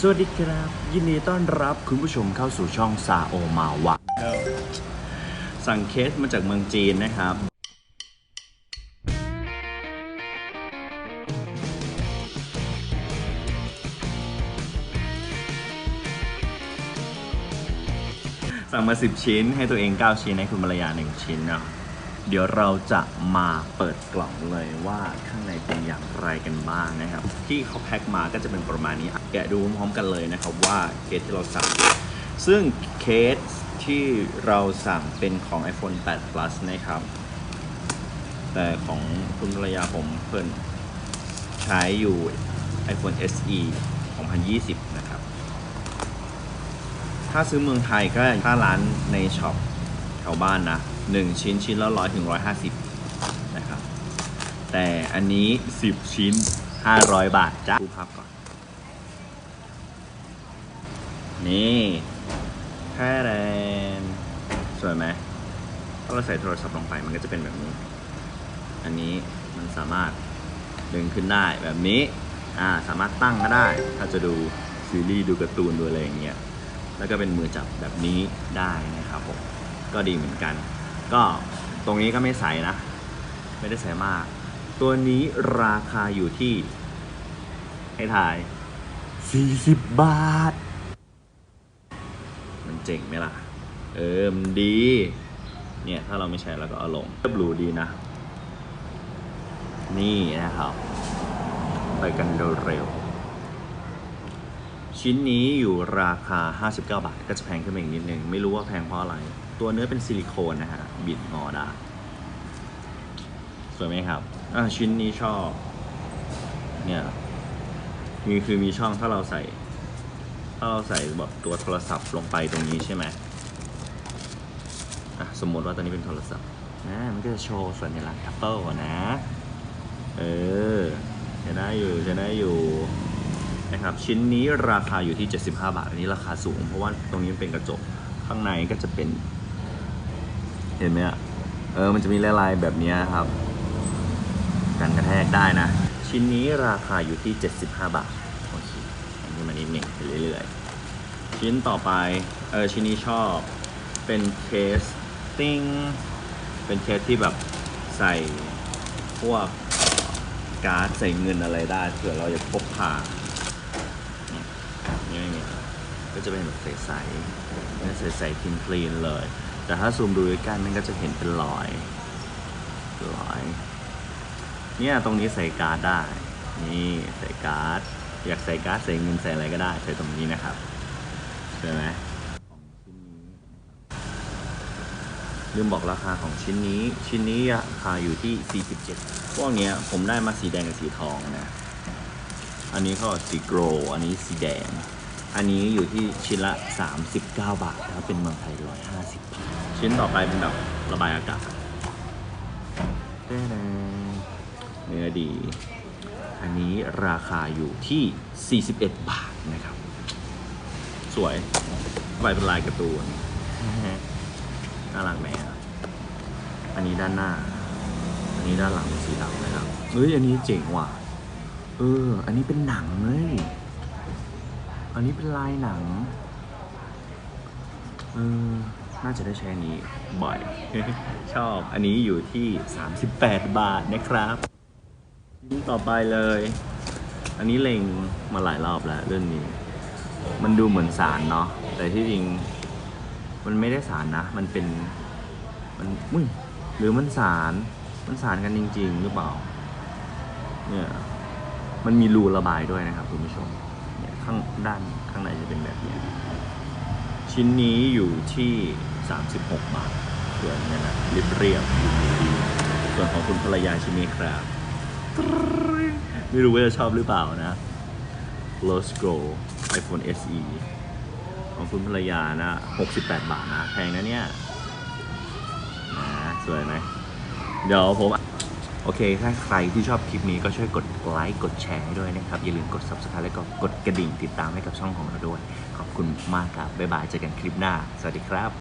สวัสดีครับ ยินดีต้อนรับคุณผู้ชมเข้าสู่ช่องซาโอมาวะสั่งเคสมาจากเมืองจีนนะครับ สั่งมา 10 ชิ้นให้ตัวเอง 9 ชิ้นให้คุณภรรยา 1 ชิ้นเนาะ เดี๋ยวเราจะมาเปิดกล่องเลยว่าข้างในเป็นอย่างไรกันบ้างนะครับ ที่เขาแพ็คมาก็จะเป็นประมาณนี้แกะดูพร้อมกันเลยนะครับว่าเคสที่เราสั่ง ซึ่งเคสที่เราสั่งเป็นของ iPhone 8 Plus นะครับ แต่ของคุณภรรยาผมเพิ่นใช้อยู่ iPhone SE 2020 นะครับ ถ้าซื้อเมืองไทยก็ถ้าร้านในช็อปแถวบ้านนะ หนึ่งชิ้นชิ้นละร้อยถึงร้อยห้าสิบนะครับ แต่อันนี้สิบชิ้นห้าร้อยบาทจ้าดูภาพก่อน นี่แค่แรนสวยไหมถ้าเราใส่โทรศัพท์ลงไปมันก็จะเป็นแบบนี้ อันนี้มันสามารถดึงขึ้นได้แบบนี้ อ่า สามารถตั้งก็ได้ ถ้าจะดูซีรีส์ดูการ์ตูนดูอะไรอย่างเงี้ย แล้วก็เป็นมือจับแบบนี้ได้นะครับผม ก็ดีเหมือนกัน ก็ตรงนี้ก็ไม่ใส่นะ ไม่ได้ใส่มาก ตัวนี้ราคาอยู่ที่ ให้ถ่าย 40 บาท มันเจ๋งไหมล่ะ เออมันดี เนี่ย ถ้าเราไม่ใช้เราก็เอาลงบลูดีนะ นี่นะครับ ไปกันเร็วๆชิ้นนี้อยู่ราคา 59 บาท ก็จะแพงขึ้นมาอีกนิดนึง ไม่รู้ว่าแพงเพราะอะไร ตัวเนื้อเป็นซิลิโคนนะฮะ บิดงอได้สวยไหมครับ อ่าชิ้นนี้ชอบ เนี่ย มีคือมีช่องถ้าเราใส่ ถ้าเราใส่แบบตัวโทรศัพท์ลงไปตรงนี้ใช่ไหมอะสมมติว่าตัวนี้เป็นโทรศัพท์นะ มันก็จะโชว์สัญลักษณ์ Apple อะนะ เออจะได้อยู่จะได้อยู่นะครับชิ้นนี้ราคาอยู่ที่ 75 บาท อันนี้ราคาสูง เพราะว่าตรงนี้เป็นกระจกข้างในก็จะเป็น เห็นไหมอะเออมันจะมีลายๆแบบนี้ครับกันกระแทกได้นะ ชิ้นนี้ราคาอยู่ที่ 75 บาทโอเคอันนี้มานิดหนึ่งไปเรื่อยๆ ชิ้นต่อไปเออชิ้นนี้ชอบเป็นเคสติ้งเป็นเคสที่แบบใส่พวกการ์ดใส่เงินอะไรได้เผื่อเราจะพกพาเนี่ยนี่ไม่มีก็จะเป็นแบบใสๆเนี่ยใสๆคลีนๆเลย แต่ถ้าซูมดูใกล้ๆมันก็จะเห็นเป็นรอยรอย เนี่ยตรงนี้ใส่การ์ดได้ นี่ใส่การ์ด อยากใส่การ์ดใส่เงินใส่อะไรก็ได้ใส่ตรงนี้นะครับใช่ไหมลืมบอกราคาของชิ้นนี้ ชิ้นนี้ราคาอยู่ที่ 47 พวกเนี้ยผมได้มาสีแดงกับสีทองนะ อันนี้ก็สีโกรอันนี้สีแดง อันนี้อยู่ที่ชิ้นละ 39 บาทถ้าเป็นเมืองไทย 150 บาท ชิ้นต่อไปเป็นแบบระบายอากาศเนื้อดี อันนี้ราคาอยู่ที่ 41 บาทนะครับ สวยระบายเป็นลายการ์ตูนน่ารักไหมอะอันนี้ด้านหน้า อันนี้ด้านหลังเป็นสีดำนะครับเฮ้ย อันนี้เจ๋งว่ะ เออ อันนี้เป็นหนังเลย อันนี้เป็นลายหนังเออน่าจะได้ใช้อันนี้บ่อย ชอบ อันนี้อยู่ที่ 38 บาทนะครับชิ้นต่อไปเลย อันนี้เล็งมาหลายรอบแล้วเรื่องนี้ มันดูเหมือนสารเนาะ แต่ที่จริง มันไม่ได้สารนะ มันเป็น มันอุ้ยหรือมันสาร มันสารกันจริง ๆ หรือเปล่า เนี่ย มันมีรูระบายด้วยนะครับคุณผู้ชม ข้างด้านข้างในจะเป็นแบบนี้ ชิ้นนี้อยู่ที่ 36 บาทส่วนเนี่ยนะเรียบเรียบดูดีส่วนของคุณภรรยาชิ้นนี้ครับ ไม่รู้ว่าจะชอบหรือเปล่านะ l o Scroll iPhone SE ของคุณภรรยานะ 68 บาทนะ แพงนะเนี่ยนะสวยไหมเดี๋ยวผม โอเค ถ้าใครที่ชอบคลิปนี้ก็ช่วยกดไลค์ กดแชร์ให้ด้วยนะครับ อย่าลืมกด subscribe และก็กดกระดิ่งติดตามให้กับช่องของเราด้วย ขอบคุณมากครับ บ๊ายบาย เจอกันคลิปหน้า สวัสดีครับ